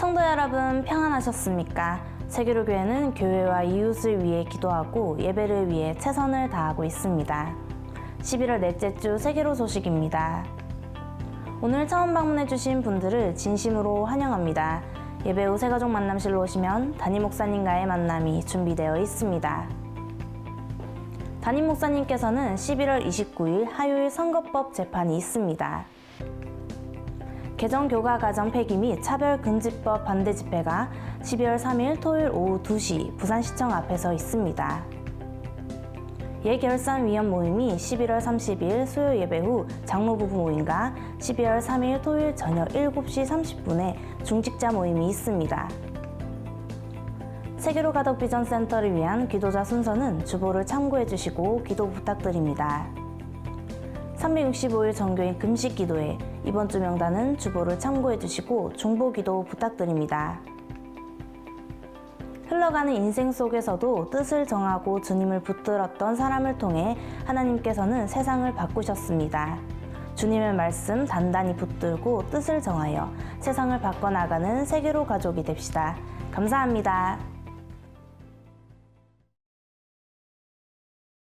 성도 여러분 평안하셨습니까? 세계로교회는 교회와 이웃을 위해 기도하고 예배를 위해 최선을 다하고 있습니다. 11월 넷째 주 세계로 소식입니다. 오늘 처음 방문해주신 분들을 진심으로 환영합니다. 예배 후 새가족 만남실로 오시면 담임 목사님과의 만남이 준비되어 있습니다. 담임 목사님께서는 11월 29일 화요일 선거법 재판이 있습니다. 개정 교과 과정 폐기 및 차별 금지법 반대 집회가 12월 3일 토요일 오후 2시 부산시청 앞에서 있습니다. 예결산 위원 모임이 11월 30일 수요 예배 후 장로 부부 모임과 12월 3일 토요일 저녁 7시 30분에 중직자 모임이 있습니다. 세계로 가덕 비전 센터를 위한 기도자 순서는 주보를 참고해 주시고 기도 부탁드립니다. 365일 정교인 금식 기도회 이번 주 명단은 주보를 참고해 주시고 중보 기도 부탁드립니다. 흘러가는 인생 속에서도 뜻을 정하고 주님을 붙들었던 사람을 통해 하나님께서는 세상을 바꾸셨습니다. 주님의 말씀 단단히 붙들고 뜻을 정하여 세상을 바꿔나가는 세계로 가족이 됩시다. 감사합니다.